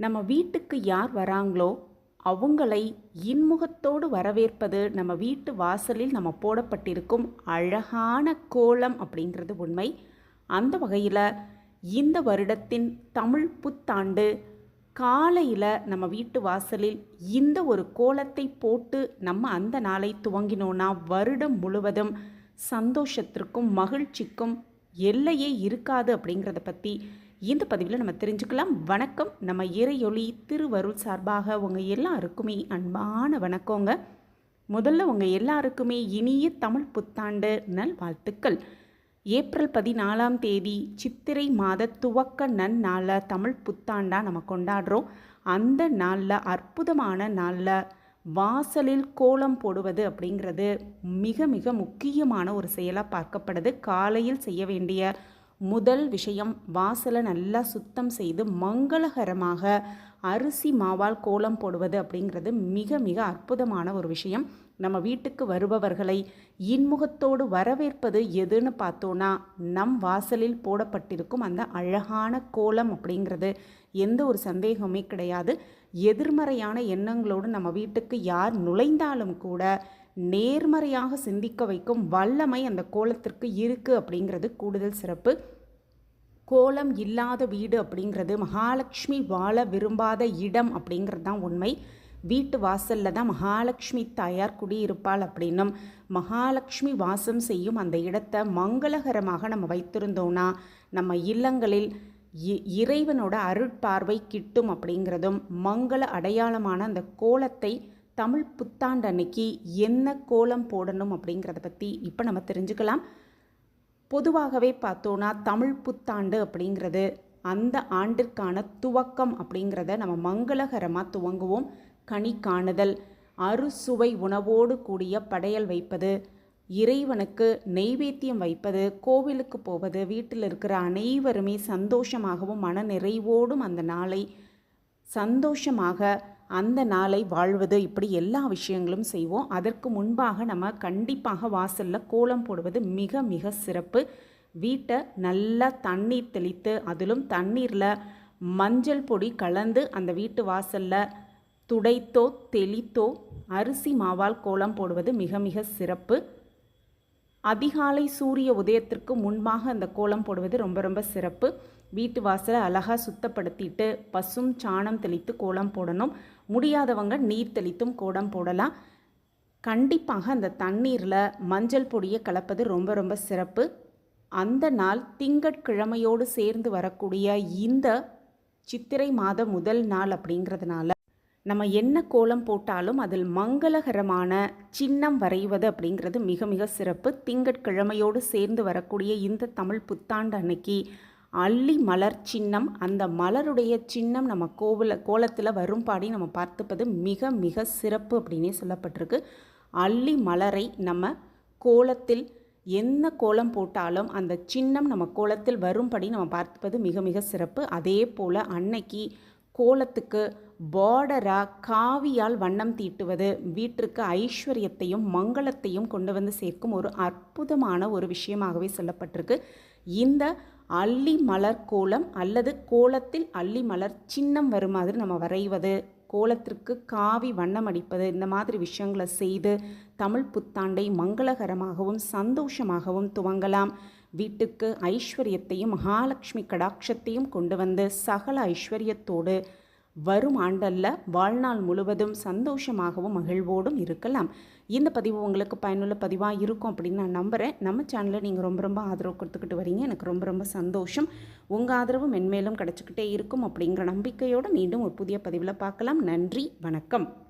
நம்ம வீட்டுக்கு யார் வராங்களோ அவங்களை இன்முகத்தோடு வரவேற்பது நம்ம வீட்டு வாசலில் நம்ம போடப்பட்டிருக்கும் அழகான கோலம் அப்படிங்கிறது உண்மை. அந்த வகையில் இந்த வருடத்தின் தமிழ் புத்தாண்டு காலையில் நம்ம வீட்டு வாசலில் இந்த ஒரு கோலத்தை போட்டு நம்ம அந்த நாளை துவங்கினோன்னா வருடம் முழுவதும் சந்தோஷத்திற்கும் மகிழ்ச்சிக்கும் எல்லையே இருக்காது அப்படிங்கிறத பற்றி இந்த பதிவில் நம்ம தெரிஞ்சுக்கலாம். வணக்கம். நம்ம இறையொளி திருவருள் சார்பாக உங்கள் எல்லாருக்குமே அன்பான வணக்கங்க. முதல்ல உங்கள் எல்லாருக்குமே இனிய தமிழ் புத்தாண்டு நல்வாழ்த்துக்கள். ஏப்ரல் பதினாலாம் தேதி சித்திரை மாத துவக்க நன்னாளில் தமிழ் புத்தாண்டாக நம்ம கொண்டாடுறோம். அந்த நாளில் அற்புதமான நாளில் வாசலில் கோலம் போடுவது அப்படிங்கிறது மிக மிக முக்கியமான ஒரு செயலாக பார்க்கப்படுது. காலையில் செய்ய வேண்டிய முதல் விஷயம் வாசலை நல்லா சுத்தம் செய்து மங்களகரமாக அரிசி மாவால் கோலம் போடுவது அப்படிங்கிறது மிக மிக அற்புதமான ஒரு விஷயம். நம்ம வீட்டுக்கு வருபவர்களை இன்முகத்தோடு வரவேற்பது எதுன்னு பார்த்தோன்னா நம் வாசலில் போடப்பட்டிருக்கும் அந்த அழகான கோலம் அப்படிங்கிறது. எந்த ஒரு சந்தேகமே கிடையாது. எதிர்மறையான எண்ணங்களோடு நம்ம வீட்டுக்கு யார் நுழைந்தாலும் கூட நேர்மறையாக சிந்திக்க வைக்கும் வல்லமை அந்த கோலத்திற்கு இருக்குது அப்படிங்கிறது கூடுதல் சிறப்பு. கோலம் இல்லாத வீடு அப்படிங்கிறது மகாலட்சுமி வாழ விரும்பாத இடம் அப்படிங்கிறது தான் உண்மை. வீட்டு வாசலில் தான் மகாலட்சுமி தாயார் குடியிருப்பாள் அப்படின்னும். மகாலட்சுமி வாசம் செய்யும் அந்த இடத்தை மங்களகரமாக நம்ம வைத்திருந்தோம்னா நம்ம இல்லங்களில் இறைவனோட அருட்பார்வை கிட்டும் அப்படிங்கிறதும் மங்கள அடையாளமான அந்த கோலத்தை தமிழ் புத்தாண்டு அன்னைக்கு என்ன கோலம் போடணும் அப்படிங்கிறத பற்றி இப்போ நம்ம தெரிஞ்சுக்கலாம். பொதுவாகவே பார்த்தோன்னா தமிழ் புத்தாண்டு அப்படிங்கிறது அந்த ஆண்டிற்கான துவக்கம் அப்படிங்கிறத நம்ம மங்களகரமாக துவங்குவோம். கனி காணுதல் அறுசுவை உணவோடு கூடிய படையல் வைப்பது இறைவனுக்கு நெய்வேத்தியம் வைப்பது கோவிலுக்கு போவது வீட்டில் இருக்கிற அனைவருமே சந்தோஷமாகவும் மன நிறைவோடும் அந்த நாளை சந்தோஷமாக அந்த நாளை வாழ்வது இப்படி எல்லா விஷயங்களும் செய்வோம். அதற்கு முன்பாக நம்ம கண்டிப்பாக வாசலில் கோலம் போடுவது மிக மிக சிறப்பு. வீட்டை நல்லா தண்ணீர் தெளித்து அதிலும் தண்ணீரில் மஞ்சள் பொடி கலந்து அந்த வீட்டு வாசலில் துடைத்தோ தெளித்தோ அரிசி மாவால் கோலம் போடுவது மிக மிக சிறப்பு. அதிகாலை சூரிய உதயத்திற்கு முன்பாக அந்த கோலம் போடுவது ரொம்ப ரொம்ப சிறப்பு. வீட்டு வாசலை அழகாக சுத்தப்படுத்திட்டு பசும் சாணம் தெளித்து கோலம் போடணும். முடியாதவங்க நீர் தெளித்தும் கோலம் போடலாம். கண்டிப்பாக அந்த தண்ணீரில் மஞ்சள் பொடியை கலப்பது ரொம்ப ரொம்ப சிறப்பு. அந்த நாள் திங்கட்கிழமையோடு சேர்ந்து வரக்கூடிய இந்த சித்திரை மாத முதல் நாள் அப்படிங்கிறதுனால நம்ம என்ன கோலம் போட்டாலும் அதில் மங்களகரமான சின்னம் வரைவது அப்படிங்கிறது மிக மிக சிறப்பு. திங்கட்கிழமையோடு சேர்ந்து வரக்கூடிய இந்த தமிழ் புத்தாண்டு அன்னைக்கு அள்ளி மலர் சின்னம். அந்த மலருடைய சின்னம் நம்ம கோவில் கோலத்தில் வரும்பாடி நம்ம பார்த்துப்பது மிக மிக சிறப்பு அப்படின்னே சொல்லப்பட்டிருக்கு. அள்ளி மலரை நம்ம கோலத்தில் என்ன கோலம் போட்டாலும் அந்த சின்னம் நம்ம கோலத்தில் வரும்படி நம்ம பார்த்துப்பது மிக மிக சிறப்பு. அதே போல் அன்னைக்கு கோலத்துக்கு பார்டராக காவியால் வண்ணம் தீட்டுவது வீட்டிற்கு ஐஸ்வர்யத்தையும் மங்களத்தையும் கொண்டு வந்து சேர்க்கும் ஒரு அற்புதமான ஒரு விஷயமாகவே சொல்லப்பட்டிருக்கு. இந்த அள்ளி மலர் கோலம் அல்லது கோலத்தில் அள்ளி மலர் சின்னம் வரும் மாதிரி நம்ம வரைவது கோலத்திற்கு காவி வண்ணம் அடிப்பது இந்த மாதிரி விஷயங்களை செய்து தமிழ் புத்தாண்டை மங்களகரமாகவும் சந்தோஷமாகவும் துவங்கலாம். வீட்டுக்கு ஐஸ்வர்யத்தையும் மகாலட்சுமி கடாட்சத்தையும் கொண்டு வந்து சகல ஐஸ்வர்யத்தோடு வரும் ஆண்டல்ல வாழ்நாள் முழுவதும் சந்தோஷமாகவும் மகிழ்வோடும் இருக்கலாம். இந்த பதிவு உங்களுக்கு பயனுள்ள பதிவாக இருக்கும் அப்படின்னு நான் நம்புகிறேன் நம்ம சேனலில் நீங்கள் ரொம்ப ரொம்ப ஆதரவு கொடுத்துக்கிட்டு வரீங்க. எனக்கு ரொம்ப ரொம்ப சந்தோஷம். உங்கள் ஆதரவு மென்மேலும் கிடச்சிக்கிட்டே இருக்கும் அப்படிங்கிற நம்பிக்கையோடு மீண்டும் ஒரு புதிய பதிவில் பார்க்கலாம். நன்றி. வணக்கம்.